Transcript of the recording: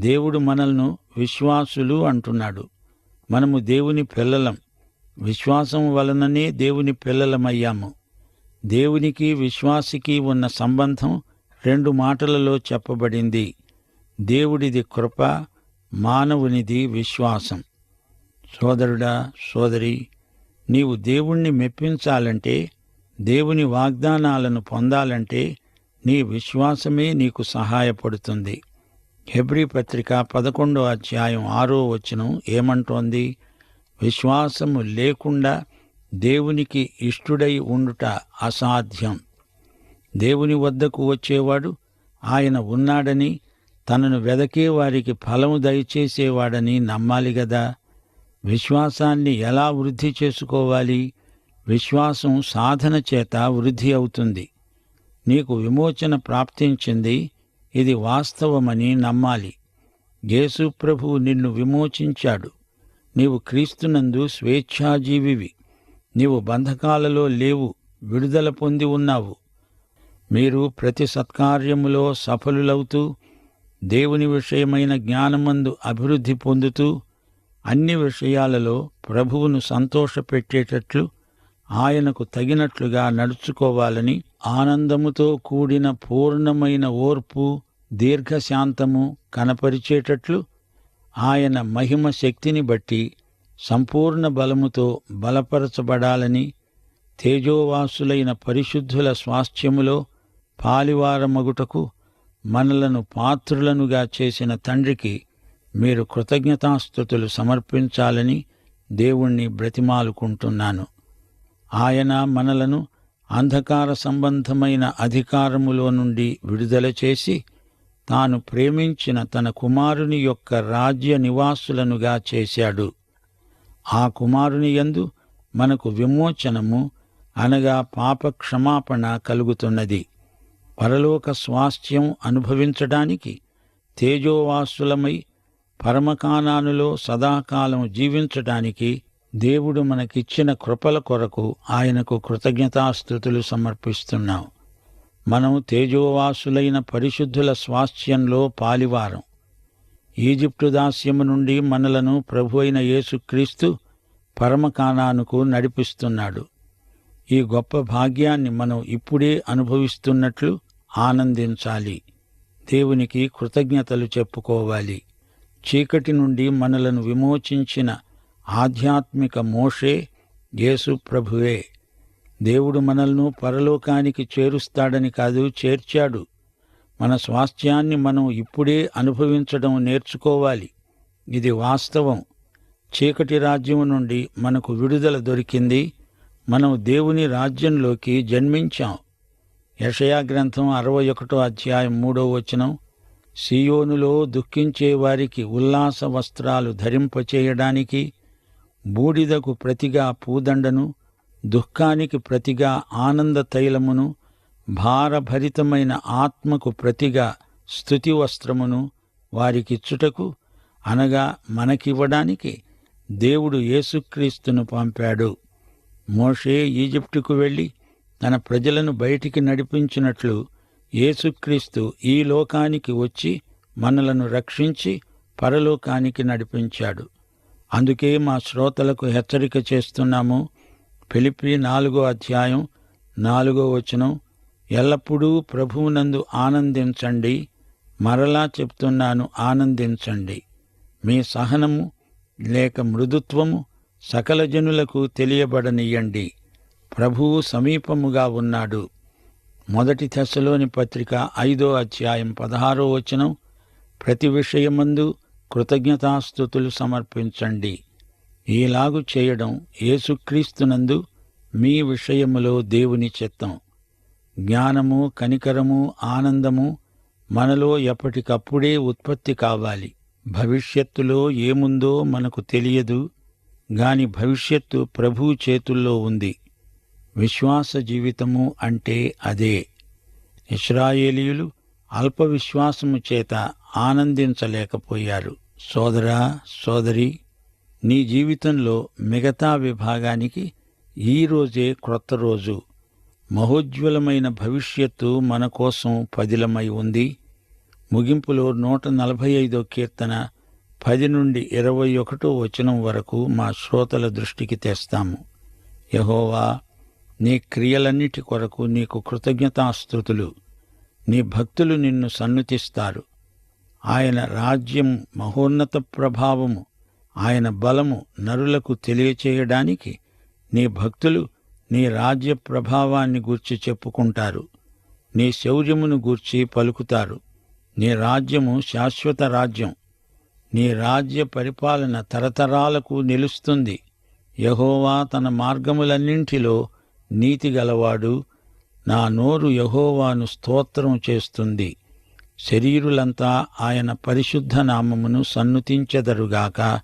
దేవుడు మనల్ను విశ్వాసులు అంటున్నాడు. మనము దేవుని పిల్లలం. విశ్వాసం వలననే దేవుని పిల్లలమయ్యాము. దేవునికి విశ్వాసికి ఉన్న సంబంధం రెండు మాటలలో చెప్పబడింది. దేవుడిది కృప మానవునిది విశ్వాసం. సోదరుడా సోదరి నీవు దేవుణ్ణి మెప్పించాలంటే దేవుని వాగ్దానాలను పొందాలంటే నీ విశ్వాసమే నీకు సహాయపడుతుంది. హెబ్రీ పత్రిక పదకొండో అధ్యాయం ఆరో వచనం ఏమంటోంది? విశ్వాసము లేకుండా దేవునికి ఇష్టుడై ఉండుట అసాధ్యం. దేవుని వద్దకు వచ్చేవాడు ఆయన ఉన్నాడని తనను వెదకే వారికి ఫలము దయచేసేవాడని నమ్మాలి గదా? విశ్వాసాన్ని ఎలా వృద్ధి చేసుకోవాలి? విశ్వాసం సాధన చేత వృద్ధి అవుతుంది. నీకు విమోచన ప్రాప్తించింది ఇది వాస్తవమని నమ్మాలి. యేసుప్రభు నిన్ను విమోచించాడు. నీవు క్రీస్తునందు స్వేచ్ఛాజీవివి. నీవు బంధకాలలో లేవు విడుదల పొంది ఉన్నావు. మీరు ప్రతి సత్కార్యములో సఫలులవుతూ దేవుని విషయమైన జ్ఞానమందు అభివృద్ధి పొందుతూ అన్ని విషయాలలో ప్రభువును సంతోషపెట్టేటట్లు ఆయనకు తగినట్లుగా నడుచుకోవాలని ఆనందముతో కూడిన పూర్ణమైన ఓర్పు దీర్ఘశాంతము కనపరిచేటట్లు ఆయన మహిమ శక్తిని బట్టి సంపూర్ణ బలముతో బలపరచబడాలని తేజోవాసులైన పరిశుద్ధుల స్వాస్థ్యములో పాలివారమగుటకు మనలను పాత్రులనుగా చేసిన తండ్రికి మీరు కృతజ్ఞతాస్థుతులు సమర్పించాలని దేవుణ్ణి బ్రతిమాలుకుంటున్నాను. ఆయన మనలను అంధకార సంబంధమైన అధికారములో నుండి విడుదల చేసి తాను ప్రేమించిన తన కుమారుని యొక్క రాజ్య నివాసులనుగా చేశాడు. ఆ కుమారుని యందు మనకు విమోచనము అనగా పాప క్షమాపణ కలుగుతున్నది. పరలోక స్వాస్థ్యం అనుభవించడానికి తేజోవాసులమై పరమకానానులో సదాకాలం జీవించడానికి దేవుడు మనకిచ్చిన కృపల కొరకు ఆయనకు కృతజ్ఞతాస్థుతులు సమర్పిస్తున్నాం. మనం తేజోవాసులైన పరిశుద్ధుల స్వాస్థ్యంలో పాలివారం. ఈజిప్టు దాస్యము నుండి మనలను ప్రభు అయిన యేసుక్రీస్తు పరమకానానుకు నడిపిస్తున్నాడు. ఈ గొప్ప భాగ్యాన్ని మనం ఇప్పుడే అనుభవిస్తున్నట్లు ఆనందించాలి. దేవునికి కృతజ్ఞతలు చెప్పుకోవాలి. చీకటి నుండి మనలను విమోచించిన ఆధ్యాత్మిక మోషే యేసు ప్రభువే. దేవుడు మనల్ని పరలోకానికి చేరుస్తాడని కాదు చేర్చాడు. మన స్వాస్థ్యాన్ని మనం ఇప్పుడే అనుభవించడం నేర్చుకోవాలి. ఇది వాస్తవం. చీకటి రాజ్యం నుండి మనకు విడుదల దొరికింది. మనం దేవుని రాజ్యంలోకి జన్మించాం. యషయా గ్రంథం అరవై ఒకటో అధ్యాయం మూడో వచనం సియోనులో దుఃఖించే వారికి ఉల్లాస వస్త్రాలు ధరింపచేయడానికి బూడిదకు ప్రతిగా పూదండను దుఃఖానికి ప్రతిగా ఆనంద తైలమును భారభరితమైన ఆత్మకు ప్రతిగా స్థుతి వస్త్రమును వారికిచ్చుటకు అనగా మనకివ్వడానికి దేవుడు యేసుక్రీస్తును పంపాడు. మోషే ఈజిప్టుకు వెళ్ళి తన ప్రజలను బయటికి నడిపించినట్లు యేసుక్రీస్తు ఈ లోకానికి వచ్చి మనలను రక్షించి పరలోకానికి నడిపించాడు. అందుకే మా శ్రోతలకు హెచ్చరిక చేస్తున్నాము ఫిలిప్పి నాలుగో అధ్యాయం నాలుగో వచనం ఎల్లప్పుడూ ప్రభువునందు ఆనందించండి మరలా చెప్తున్నాను ఆనందించండి. మీ సహనము లేక మృదుత్వము సకల జనులకు తెలియబడనియ్యండి ప్రభువు సమీపముగా ఉన్నాడు. మొదటి దశలోని పత్రిక ఐదో అధ్యాయం పదహారో వచనం ప్రతి విషయమందు కృతజ్ఞతాస్థుతులు సమర్పించండి. ఈలాగు చేయడం యేసుక్రీస్తునందు మీ విషయములో దేవుని చిత్తం. జ్ఞానము కనికరము ఆనందము మనలో ఎప్పటికప్పుడే ఉత్పత్తి కావాలి. భవిష్యత్తులో ఏముందో మనకు తెలియదు గాని భవిష్యత్తు ప్రభువు చేతుల్లో ఉంది. విశ్వాస జీవితము అంటే అదే. ఇస్రాయేలీయులు అల్ప విశ్వాసము చేత ఆనందించలేకపోయారు. సోదరా సోదరి నీ జీవితంలో మిగతా విభాగానికి ఈ రోజే క్రొత్త రోజు. మహోజ్వలమైన భవిష్యత్తు మన కోసం పదిలమై ఉంది. ముగింపులో నూట నలభై ఐదో కీర్తన పది నుండి ఇరవై ఒకటో వచనం వరకు మా శ్రోతల దృష్టికి తెస్తాము. యహోవా నీ క్రియలన్నిటి కొరకు నీకు కృతజ్ఞతాస్థుతులు నీ భక్తులు నిన్ను సన్నుతిస్తారు. ఆయన రాజ్యం మహోన్నత ప్రభావము. ఆయన బలము నరులకు తెలియచేయడానికి నీ భక్తులు నీ రాజ్య ప్రభావాన్ని గూర్చి చెప్పుకుంటారు. నీ శౌర్యమును గూర్చి పలుకుతారు. నీ రాజ్యము శాశ్వత రాజ్యం. నీ రాజ్య పరిపాలన తరతరాలకు నిలుస్తుంది. యహోవా తన మార్గములన్నింటిలో నీతి గలవాడు. నా నోరు యహోవాను స్తోత్రం చేస్తుంది. శరీరులంతా ఆయన పరిశుద్ధ నామమును సన్నుతించెదరుగాక.